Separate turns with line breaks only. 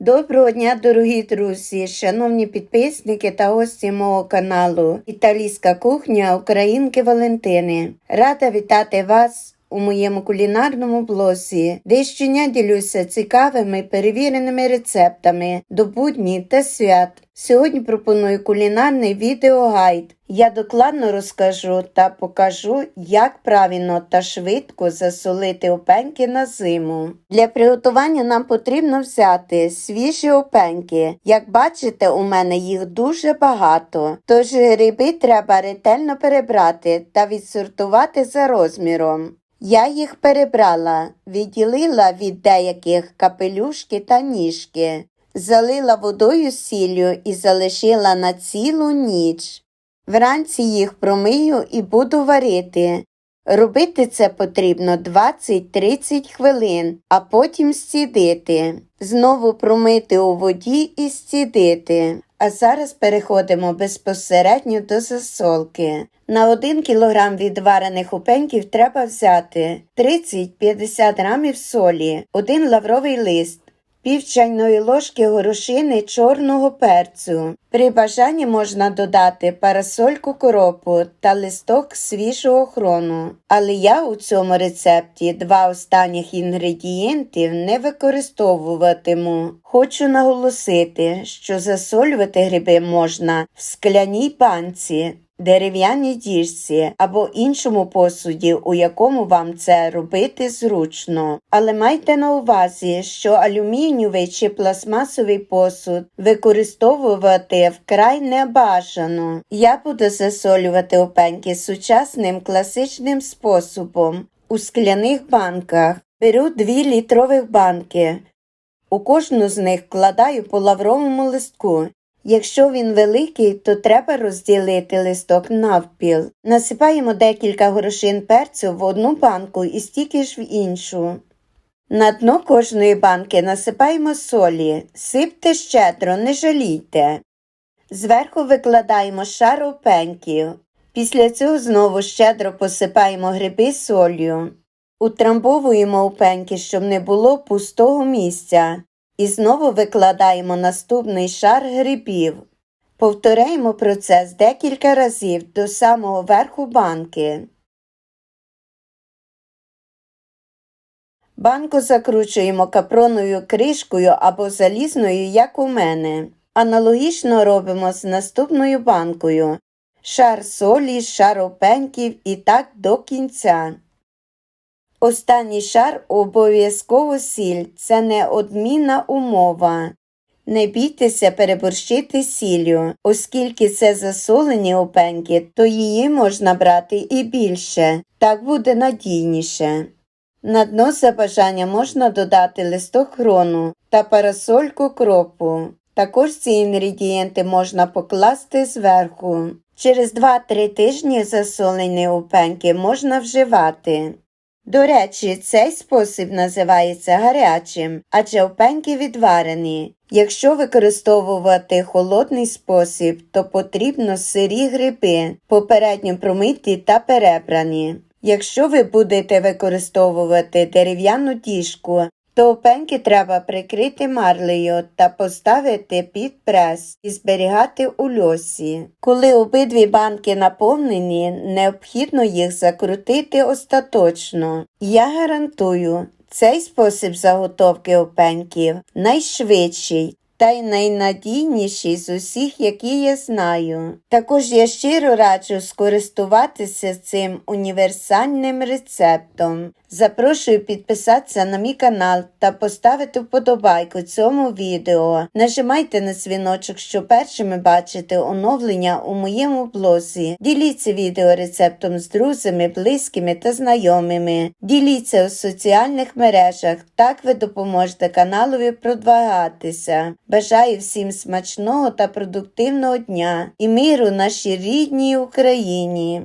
Доброго дня, дорогі друзі, шановні підписники та гості мого каналу Італійська кухня Українки Валентини. Рада вітати вас у моєму кулінарному блозі, де щодня ділюся цікавими перевіреними рецептами до будні та свят. Сьогодні пропоную кулінарний відеогайд. Я докладно розкажу та покажу, як правильно та швидко засолити опеньки на зиму. Для приготування нам потрібно взяти свіжі опеньки. Як бачите, у мене їх дуже багато, тож гриби треба ретельно перебрати та відсортувати за розміром. Я їх перебрала, відділила від деяких капелюшки та ніжки, залила водою сіллю і залишила на цілу ніч. Вранці їх промию і буду варити. Робити це потрібно 20-30 хвилин, а потім стідити. Знову промити у воді і стідити. А зараз переходимо безпосередньо до засолки. На 1 кг відварених опеньків треба взяти 30-50 грамів солі, 1 лавровий лист, пів чайної ложки горошини чорного перцю. При бажанні можна додати парасольку коропу та листок свіжого хрону. Але я у цьому рецепті два останніх інгредієнтів не використовуватиму. Хочу наголосити, що засолювати гриби можна в скляній банці дерев'яній діжці або іншому посуді, у якому вам це робити зручно. Але майте на увазі, що алюмінієвий чи пластмасовий посуд використовувати вкрай не бажано. Я буду засолювати опеньки сучасним класичним способом у скляних банках. Беру 2 літрових банки. У кожну з них вкладаю по лавровому листку. Якщо він великий, то треба розділити листок навпіл. Насипаємо декілька горошин перцю в одну банку і стільки ж в іншу. На дно кожної банки насипаємо солі, сипте щедро, не жалійте. Зверху викладаємо шар опеньків. Після цього знову щедро посипаємо гриби солью. Утрамбовуємо опеньки, щоб не було пустого місця. І знову викладаємо наступний шар грибів. Повторяємо процес декілька разів до самого верху банки. Банку закручуємо капроновою кришкою або залізною, як у мене. Аналогічно робимо з наступною банкою. Шар солі, шар опеньків і так до кінця. Останній шар обов'язково сіль. Це неодмінна умова. Не бійтеся переборщити сіллю, оскільки це засолені опеньки, то її можна брати і більше, так буде надійніше. На дно за бажання можна додати листок хрону та парасольку кропу. Також ці інгредієнти можна покласти зверху. Через 2-3 тижні засолені опеньки можна вживати. До речі, цей спосіб називається гарячим, адже опеньки відварені. Якщо використовувати холодний спосіб, то потрібно сирі гриби, попередньо промиті та перебрані. Якщо ви будете використовувати дерев'яну діжку, то опеньки треба прикрити марлею та поставити під прес і зберігати у льосі. Коли обидві банки наповнені, необхідно їх закрутити остаточно. Я гарантую, цей спосіб заготовки опеньків найшвидший та й найнадійніший з усіх, які я знаю. Також я щиро раджу скористуватися цим універсальним рецептом. Запрошую підписатися на мій канал та поставити вподобайку цьому відео. Нажимайте на дзвіночок, щоб першими бачити оновлення у моєму блозі. Діліться відео рецептом з друзями, близькими та знайомими. Діліться у соціальних мережах, так ви допоможете каналові продвигатися. Бажаю всім смачного та продуктивного дня і миру нашій рідній Україні.